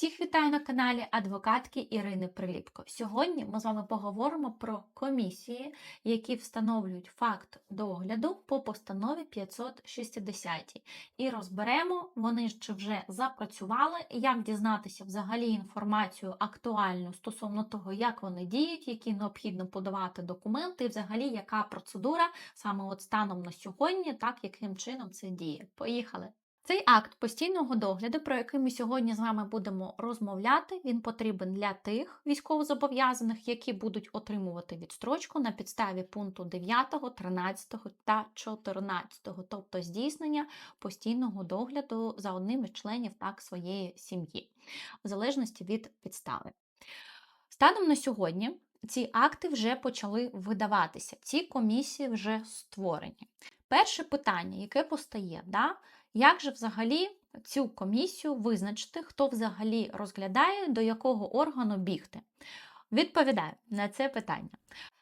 Всіх вітаю на каналі адвокатки Ірини Приліпко. Сьогодні ми з вами поговоримо про комісії, які встановлюють факт догляду по постанові 560 і розберемо, вони чи вже запрацювали, як дізнатися взагалі інформацію актуальну стосовно того, як вони діють, які необхідно подавати документи, і взагалі яка процедура саме от станом на сьогодні, так яким чином це діє. Поїхали! Цей акт постійного догляду, про який ми сьогодні з вами будемо розмовляти, він потрібен для тих військовозобов'язаних, які будуть отримувати відстрочку на підставі пункту 9, 13 та 14, тобто здійснення постійного догляду за одним із членів так своєї сім'ї, в залежності від підстави. Станом на сьогодні ці акти вже почали видаватися, ці комісії вже створені. Перше питання, яке постає, да, як же взагалі цю комісію визначити, хто взагалі розглядає, до якого органу бігти? Відповідаю на це питання.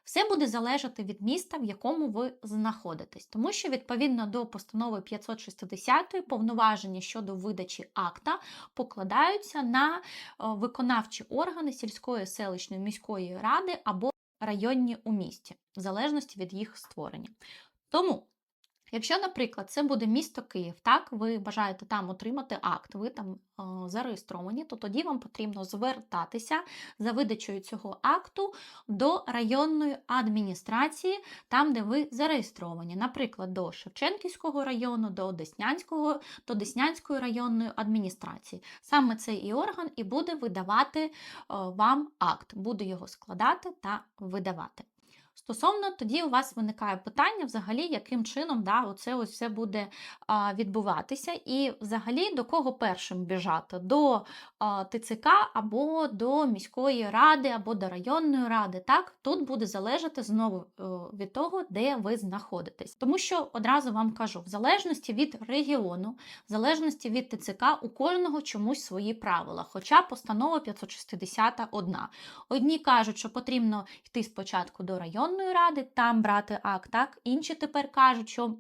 Все буде залежати від міста, в якому ви знаходитесь, тому що відповідно до постанови 560 повноваження щодо видачі акта покладаються на виконавчі органи сільської селищної міської ради або районні у місті, в залежності від їх створення. Тому Якщо, наприклад, це буде місто Київ, так, ви бажаєте там отримати акт, ви там е, зареєстровані, то тоді вам потрібно звертатися за видачею цього акту до районної адміністрації, там, де ви зареєстровані, наприклад, до Шевченківського району, до Деснянського, до Деснянської районної адміністрації. Саме цей і орган і буде видавати е, вам акт, буде його складати та видавати. Стосовно тоді у вас виникає питання, взагалі, яким чином да, оце ось все буде а, відбуватися, і взагалі до кого першим біжати? До а, ТЦК або до міської ради, або до районної ради. Так, Тут буде залежати знову е, від того, де ви знаходитесь. Тому що одразу вам кажу, в залежності від регіону, в залежності від ТЦК, у кожного чомусь свої правила. Хоча постанова 561. Одні кажуть, що потрібно йти спочатку до району районної ради, там брати акт. так? Інші тепер кажуть, що.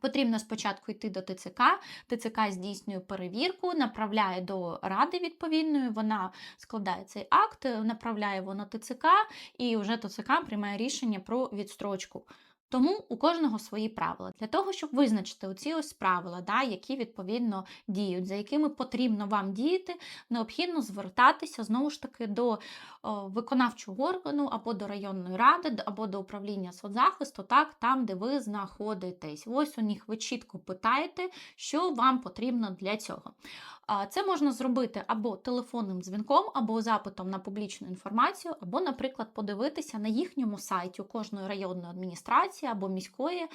Потрібно спочатку йти до ТЦК, ТЦК здійснює перевірку, направляє до ради відповідної, вона складає цей акт, направляє його на ТЦК, і вже ТЦК приймає рішення про відстрочку. Тому у кожного свої правила. Для того, щоб визначити оці ось правила, да, які відповідно діють, за якими потрібно вам діяти, необхідно звертатися знову ж таки до виконавчого органу або до районної ради, або до управління соцзахисту, так, там, де ви знаходитесь. Ось у них ви чітко питаєте, що вам потрібно для цього. Це можна зробити або телефонним дзвінком, або запитом на публічну інформацію, або, наприклад, подивитися на їхньому сайті кожної районної адміністрації або міської,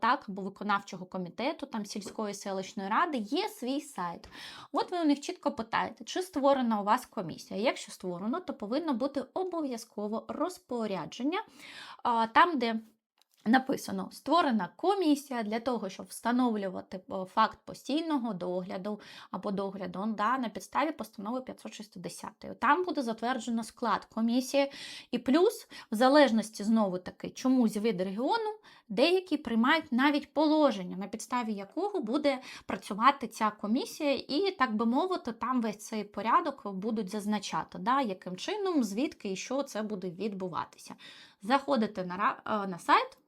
так, або виконавчого комітету, там сільської селищної ради є свій сайт. От ви у них чітко питаєте, чи створена у вас комісія. Якщо створено, то повинно бути обов'язково розпорядження там, де. Написано, створена комісія для того, щоб встановлювати е, факт постійного догляду або догляду да, на підставі постанови 560. Там буде затверджено склад комісії, і плюс, в залежності знову таки, чомусь від регіону, деякі приймають навіть положення, на підставі якого буде працювати ця комісія, і, так би мовити, там весь цей порядок будуть зазначати, да, яким чином, звідки і що це буде відбуватися. Заходите на, е, на сайт.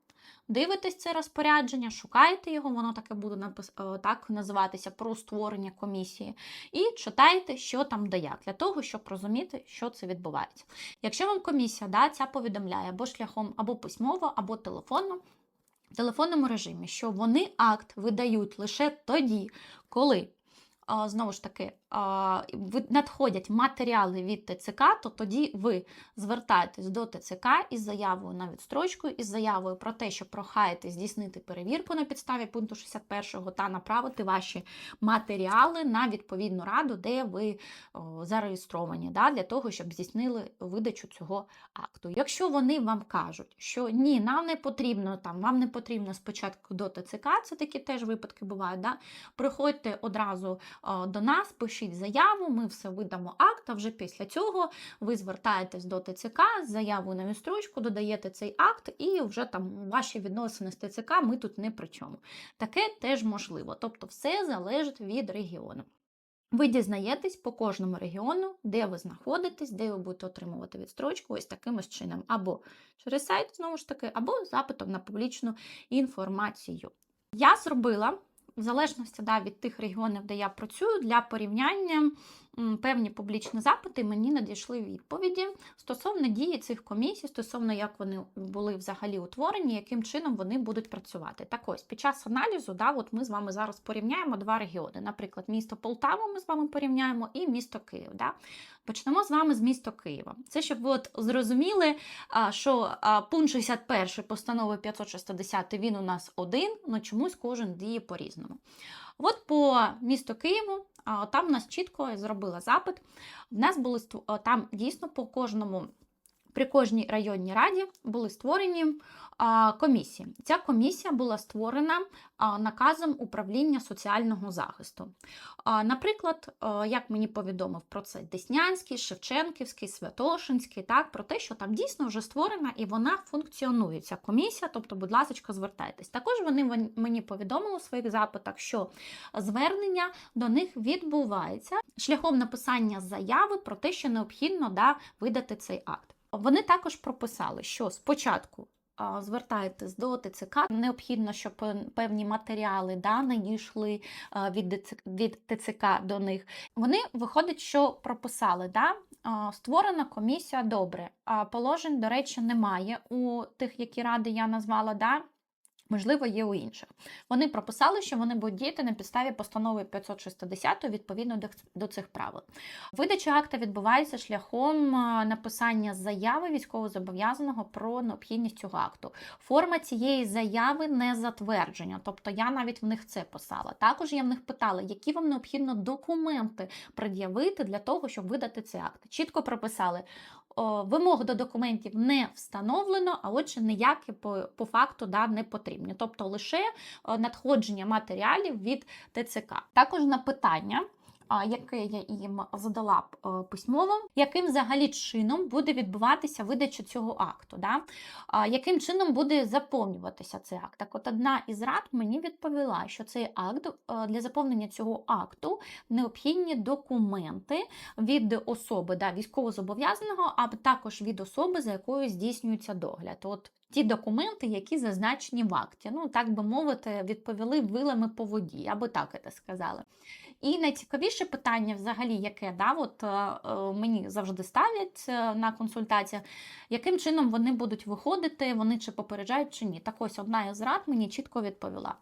Дивитесь це розпорядження, шукаєте його, воно таке буде напис... Е, так називатися про створення комісії, і читаєте, що там де як, для того, щоб розуміти, що це відбувається. Якщо вам комісія да, ця повідомляє або шляхом або письмово, або телефонно, в телефонному режимі, що вони акт видають лише тоді, коли знову ж таки надходять матеріали від ТЦК, то тоді ви звертаєтесь до ТЦК із заявою на відстрочку, із заявою про те, що прохаєте здійснити перевірку на підставі пункту 61 та направити ваші матеріали на відповідну раду, де ви зареєстровані, да, для того, щоб здійснили видачу цього акту. Якщо вони вам кажуть, що ні, нам не потрібно там, вам не потрібно спочатку до ТЦК, це такі теж випадки бувають. да, Приходьте одразу до нас, пишіть заяву, ми все видамо акт, а вже після цього ви звертаєтесь до ТЦК з заявою на відстрочку, додаєте цей акт, і вже там ваші відносини з ТЦК ми тут не при чому. Таке теж можливо. Тобто все залежить від регіону. Ви дізнаєтесь по кожному регіону, де ви знаходитесь, де ви будете отримувати відстрочку ось таким ось чином. Або через сайт, знову ж таки, або запитом на публічну інформацію. Я зробила, в залежності да, від тих регіонів, де я працюю, для порівняння певні публічні запити мені надійшли відповіді стосовно дії цих комісій, стосовно як вони були взагалі утворені, яким чином вони будуть працювати. Так ось, під час аналізу, да, от ми з вами зараз порівняємо два регіони. Наприклад, місто Полтава ми з вами порівняємо і місто Київ. Да? Почнемо з вами з міста Києва. Це щоб ви от зрозуміли, що пункт 61 постанови 560 він у нас один, але чомусь кожен діє по-різному. От по місту Києву, там у нас чітко я зробила запит. В нас були там дійсно по кожному. При кожній районній раді були створені комісії. Ця комісія була створена наказом управління соціального захисту. Наприклад, як мені повідомив про це Деснянський, Шевченківський, Святошинський, так, про те, що там дійсно вже створена і вона функціонує, ця комісія, тобто, будь ласка, звертайтесь. Також вони мені повідомили у своїх запитах, що звернення до них відбувається шляхом написання заяви про те, що необхідно да, видати цей акт. Вони також прописали, що спочатку звертаєтесь до ТЦК, необхідно, щоб певні матеріали да, надійшли від, від ТЦК до них. Вони виходить, що прописали, да, створена комісія добре. Положень, до речі, немає у тих, які ради я назвала. Да, Можливо, є у інших. Вони прописали, що вони будуть діяти на підставі постанови 560 відповідно до, цих правил. Видача акта відбувається шляхом написання заяви військовозобов'язаного про необхідність цього акту. Форма цієї заяви не затвердження, тобто я навіть в них це писала. Також я в них питала, які вам необхідно документи пред'явити для того, щоб видати цей акт. Чітко прописали. Вимог до документів не встановлено, а отже, ніякі по, по факту да, не потрібні. Тобто лише надходження матеріалів від ТЦК. Також на питання, яке я їм задала е, письмово, яким взагалі чином буде відбуватися видача цього акту, да? яким чином буде заповнюватися цей акт. Так от одна із рад мені відповіла, що цей акт е, для заповнення цього акту необхідні документи від особи да, військовозобов'язаного, а також від особи, за якою здійснюється догляд. От ті документи, які зазначені в акті. Ну, так би мовити, відповіли вилами по воді, би так це сказала. І найцікавіше питання, взагалі, яке да, от, е, е, мені завжди ставлять е, на консультаціях, яким чином вони будуть виходити, вони чи попереджають, чи ні. Так ось одна із рад мені чітко відповіла.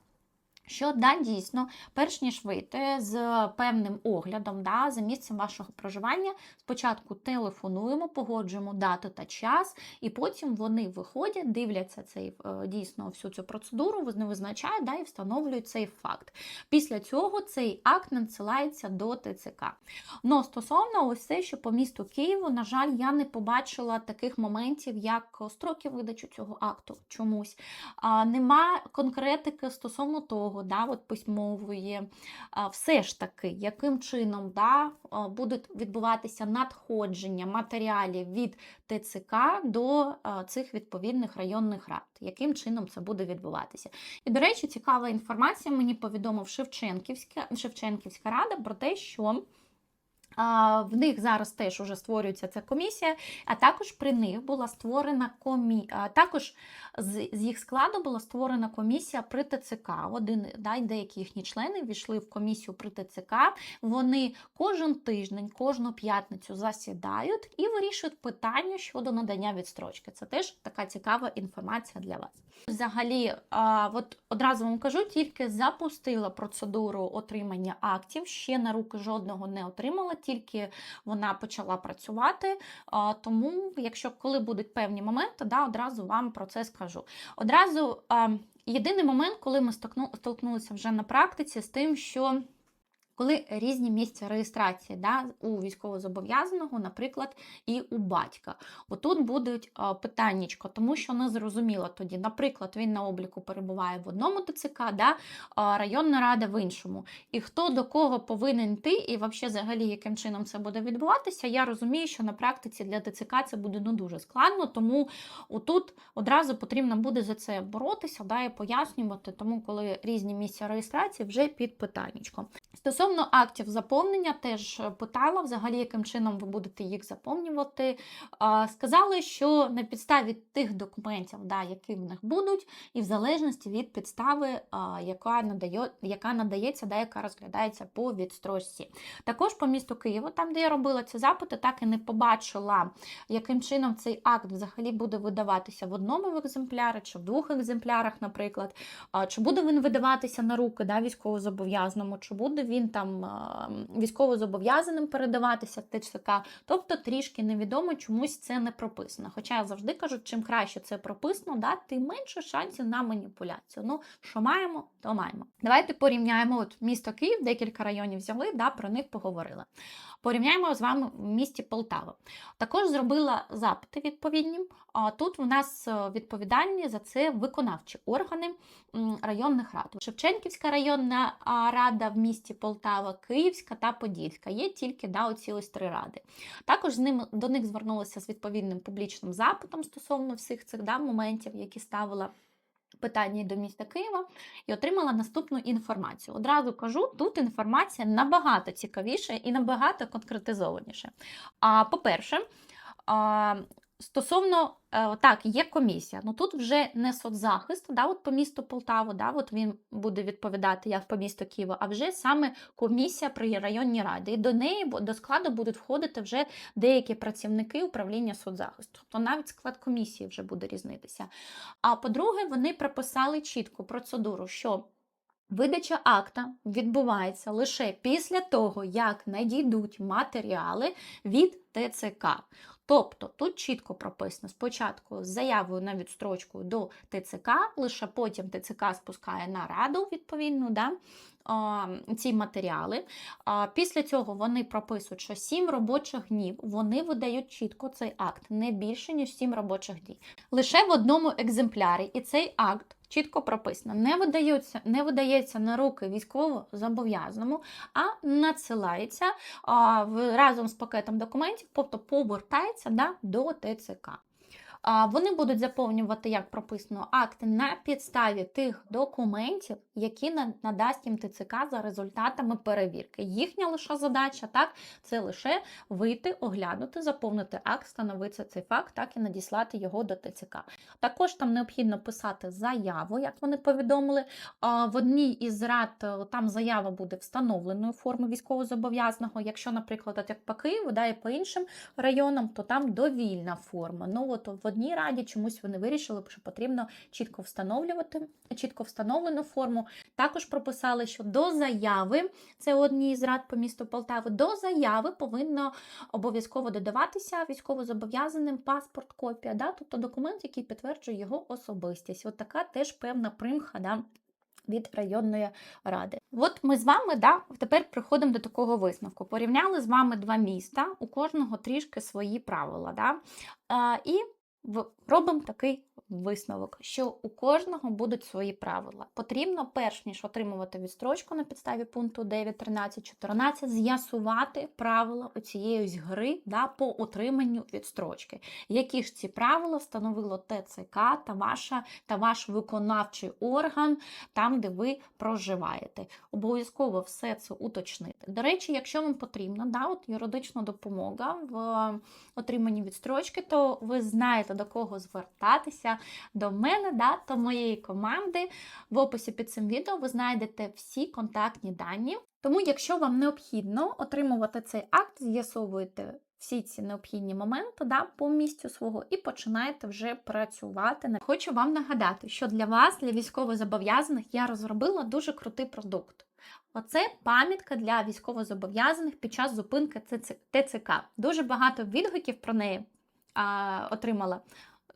Що да, дійсно, перш ніж вийти з певним оглядом да, за місцем вашого проживання, спочатку телефонуємо, погоджуємо дату та час, і потім вони виходять, дивляться цей е, дійсно всю цю процедуру, вони визначають да, і встановлюють цей факт. Після цього цей акт надсилається до ТЦК. Ну, стосовно ось це, що по місту Києву, на жаль, я не побачила таких моментів, як строки видачі цього акту чомусь. А, Нема конкретики стосовно того, да, от письмової, все ж таки, яким чином да, будуть відбуватися надходження матеріалів від ТЦК до цих відповідних районних рад, яким чином це буде відбуватися. І, до речі, цікава інформація мені повідомив Шевченківська, Шевченківська рада про те, що. В них зараз теж уже створюється ця комісія, а також при них була створена комі... також з, їх складу була створена комісія при ТЦК. Один да, деякі їхні члени війшли в комісію при ТЦК. Вони кожен тиждень, кожну п'ятницю засідають і вирішують питання щодо надання відстрочки. Це теж така цікава інформація для вас. Взагалі, от одразу вам кажу, тільки запустила процедуру отримання актів, ще на руки жодного не отримала, тільки вона почала працювати. Тому, якщо коли будуть певні моменти, да, одразу вам про це скажу. Одразу єдиний момент, коли ми столкнулися вже на практиці з тим, що коли різні місця реєстрації да, у військовозобов'язаного, наприклад, і у батька. Отут будуть питаннячко, тому що не зрозуміло тоді, наприклад, він на обліку перебуває в одному ТЦК, да, районна рада в іншому. І хто до кого повинен йти, і взагалі, яким чином це буде відбуватися, я розумію, що на практиці для ТЦК це буде ну, дуже складно, тому отут одразу потрібно буде за це боротися да, і пояснювати, тому коли різні місця реєстрації вже під питаннячком. Стосовно Стосовно актів заповнення, теж питала взагалі, яким чином ви будете їх заповнювати. Сказали, що на підставі тих документів, да, які в них будуть, і в залежності від підстави, яка надає, яка надається, да, яка розглядається по відстрочці. Також по місту Києву, там, де я робила ці запити, так і не побачила, яким чином цей акт взагалі буде видаватися в одному екземплярі чи в двох екземплярах, наприклад. Чи буде він видаватися на руки да, військовозобов'язаному, чи буде він там а, військовозобов'язаним передаватися в ТЦК. Тобто трішки невідомо, чомусь це не прописано. Хоча я завжди кажу, чим краще це прописано, да, тим менше шансів на маніпуляцію. Ну, що маємо, то маємо. Давайте порівняємо от місто Київ, декілька районів взяли, да, про них поговорили. Порівняємо з вами в місті Полтава. Також зробила запити відповідні. А тут у нас е, відповідальні за це виконавчі органи районних рад. Шевченківська районна рада в місті Полтава, Київська та Подільська. Є тільки да, оці ось три ради. Також з ними до них звернулася з відповідним публічним запитом стосовно всіх цих да, моментів, які ставила. Питання до міста Києва і отримала наступну інформацію. Одразу кажу, тут інформація набагато цікавіша і набагато конкретизованіша. А по-перше, стосовно е, так, є комісія. Ну тут вже не соцзахист, да, от по місту Полтаву, да, от він буде відповідати як по місту Києва, а вже саме комісія при районній раді. І до неї до складу будуть входити вже деякі працівники управління соцзахисту. Тобто навіть склад комісії вже буде різнитися. А по-друге, вони прописали чітку процедуру, що Видача акта відбувається лише після того, як надійдуть матеріали від ТЦК. Тобто тут чітко прописано спочатку з заявою на відстрочку до ТЦК, лише потім ТЦК спускає на раду відповідну да, ці матеріали. Після цього вони прописують, що 7 робочих днів вони видають чітко цей акт, не більше, ніж 7 робочих днів. Лише в одному екземплярі, і цей акт чітко прописано, не видається, не видається на руки військово-зобов'язаному, а надсилається а, в, разом з пакетом документів, тобто повертається да, до ТЦК. Вони будуть заповнювати, як прописано, акти на підставі тих документів, які на- надасть їм ТЦК за результатами перевірки. Їхня лише задача так, це лише вийти, оглянути, заповнити акт, встановити цей факт, так і надіслати його до ТЦК. Також там необхідно писати заяву, як вони повідомили. В одній із рад е, там заява буде встановленою форми військовозобов'язаного. Якщо, наприклад, як по Києву, да, і по іншим районам, то там довільна форма. Ну от одній раді чомусь вони вирішили, що потрібно чітко встановлювати, чітко встановлену форму. Також прописали, що до заяви, це одній з рад по місту Полтави, до заяви повинно обов'язково додаватися військовозобов'язаним паспорт, копія, да? тобто документ, який підтверджує його особистість. От така теж певна примха. Да? Від районної ради. От ми з вами да, тепер приходимо до такого висновку. Порівняли з вами два міста, у кожного трішки свої правила. Да? І робимо такий висновок, що у кожного будуть свої правила. Потрібно, перш ніж отримувати відстрочку на підставі пункту 9, 13, 14, з'ясувати правила цієї гри да, по отриманню відстрочки. Які ж ці правила встановило ТЦК та, ваша, та ваш виконавчий орган там, де ви проживаєте. Обов'язково все це уточнити. До речі, якщо вам потрібна да, от юридична допомога в отриманні відстрочки, то ви знаєте до кого звертатися. До мене, да, до моєї команди. В описі під цим відео ви знайдете всі контактні дані. Тому, якщо вам необхідно отримувати цей акт, з'ясовуєте всі ці необхідні моменти да, по місцю свого і починаєте вже працювати. Хочу вам нагадати, що для вас, для військовозобов'язаних, я розробила дуже крутий продукт. Оце пам'ятка для військовозобов'язаних під час зупинки ТЦК. Дуже багато відгуків про неї а, отримала.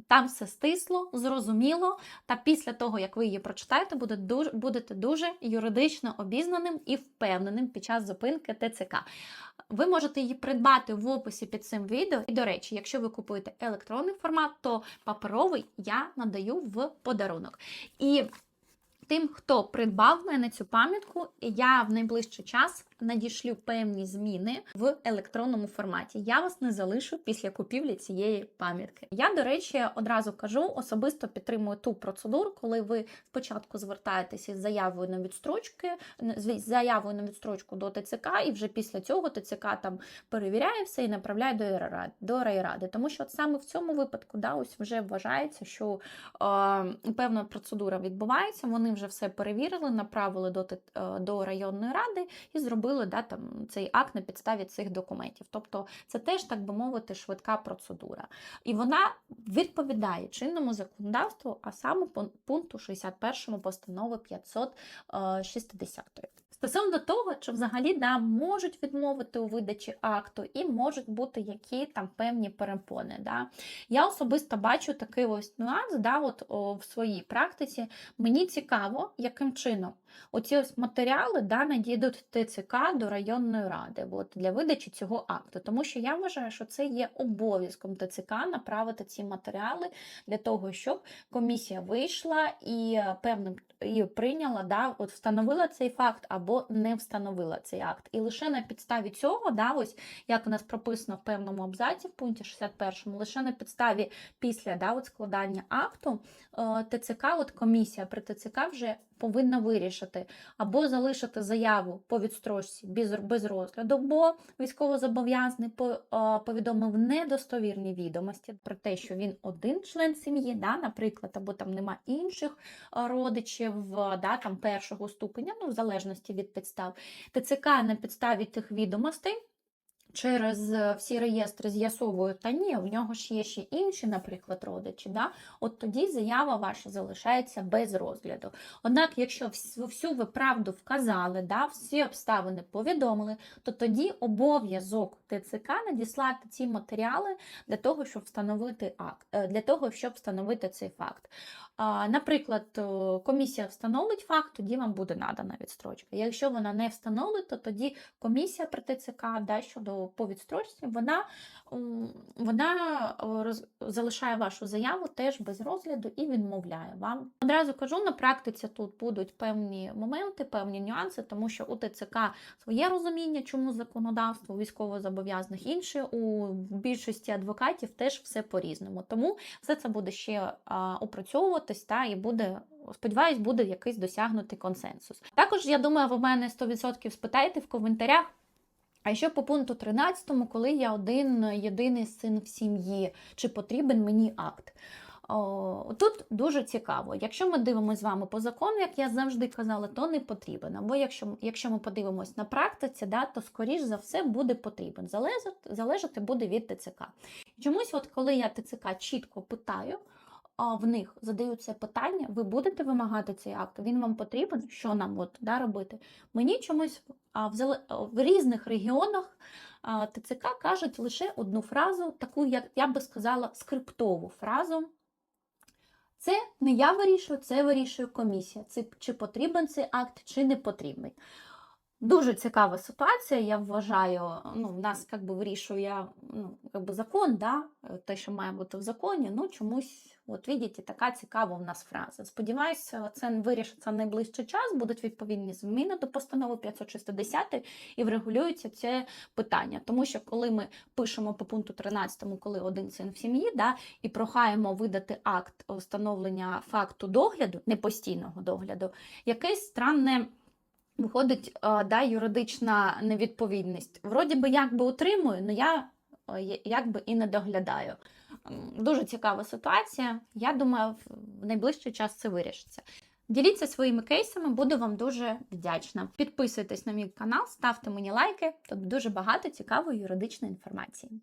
Там все стисло, зрозуміло, та після того, як ви її прочитаєте, буде дуже, будете дуже юридично обізнаним і впевненим під час зупинки ТЦК. Ви можете її придбати в описі під цим відео. І, до речі, якщо ви купуєте електронний формат, то паперовий я надаю в подарунок. І Тим, хто придбав мене цю пам'ятку, я в найближчий час надішлю певні зміни в електронному форматі. Я вас не залишу після купівлі цієї пам'ятки. Я, до речі, одразу кажу, особисто підтримую ту процедуру, коли ви спочатку звертаєтеся із заявою на відстрочки, з заявою на відстрочку до ТЦК, і вже після цього ТЦК там перевіряє все і направляє до райради, до райради. Тому що от саме в цьому випадку да, ось вже вважається, що е, певна процедура відбувається. Вони вже все перевірили, направили до, е, до районної ради і зробили да, там, цей акт на підставі цих документів. Тобто це теж, так би мовити, швидка процедура. І вона відповідає чинному законодавству, а саме пун- пункту 61 постанови 560. Стосовно того, чи взагалі да, можуть відмовити у видачі акту, і можуть бути які там певні перепони. Да. Я особисто бачу такий ось нюанс да, от, о, в своїй практиці. Мені цікаво, яким чином оці ось матеріали да, надійдуть ТЦК до районної ради от, для видачі цього акту. Тому що я вважаю, що це є обов'язком ТЦК направити ці матеріали для того, щоб комісія вийшла і певним і прийняла, да, от встановила цей факт або не встановила цей акт. І лише на підставі цього, да, ось як у нас прописано в певному абзаці в пункті 61, лише на підставі після да, от складання акту е, ТЦК, от комісія при ТЦК вже повинна вирішити або залишити заяву по відстрочці без, розгляду, бо військовозобов'язаний по- повідомив недостовірні відомості про те, що він один член сім'ї, да, наприклад, або там нема інших родичів да, там першого ступеня, ну, в залежності від підстав. ТЦК на підставі тих відомостей. Через е, всі реєстри з'ясовує, та ні, в нього ж є ще інші, наприклад, родичі. Да? От тоді заява ваша залишається без розгляду. Однак, якщо вс- всю ви правду вказали, да, всі обставини повідомили, то тоді обов'язок ТЦК надіслати ці матеріали для того, щоб встановити акт, е, для того, щоб встановити цей факт. Наприклад, комісія встановить факт, тоді вам буде надана відстрочка. Якщо вона не встановить, то тоді комісія при ТЦК да, щодо по відстрочці, вона, вона е, роз, залишає вашу заяву теж без розгляду і відмовляє вам. Одразу кажу, на практиці тут будуть певні моменти, певні нюанси, тому що у ТЦК своє розуміння, чому законодавство військовозобов'язаних інше, у більшості адвокатів теж все по-різному. Тому все це буде ще опрацьовуватись та і буде. Сподіваюсь, буде якийсь досягнутий консенсус. Також я думаю, ви мене 100% спитаєте в коментарях. А що по пункту 13, коли я один єдиний син в сім'ї, чи потрібен мені акт? О, тут дуже цікаво. Якщо ми дивимося з вами по закону, як я завжди казала, то не потрібен. Або якщо, якщо ми подивимось на практиці, да, то скоріш за все буде потрібен. Залежати, залежати буде від ТЦК. Чомусь, от коли я ТЦК чітко питаю, в них задаються питання, ви будете вимагати цей акт? Він вам потрібен? Що нам от, да, робити? Мені чомусь а, в, а, в різних регіонах а, ТЦК кажуть лише одну фразу, таку, як я би сказала, скриптову фразу. Це не я вирішую, це вирішує комісія. Це, чи потрібен цей акт, чи не потрібен. Дуже цікава ситуація, я вважаю. Ну, в нас як би вирішує ну, як би закон, да? те, що має бути в законі. Ну, чомусь, от бачите, така цікава в нас фраза. Сподіваюся, це вирішиться в найближчий час. Будуть відповідні зміни до постанови 560 і врегулюється це питання. Тому що коли ми пишемо по пункту 13, коли один син в сім'ї, да, і прохаємо видати акт встановлення факту догляду, не постійного догляду, якесь странне. Виходить, е, да, юридична невідповідність. Вроді би, як би утримую, але я я- якби і не доглядаю. Дуже цікава ситуація. Я думаю, в найближчий час це вирішиться. Діліться своїми кейсами, буду вам дуже вдячна. Підписуйтесь на мій канал, ставте мені лайки. Тут дуже багато цікавої юридичної інформації.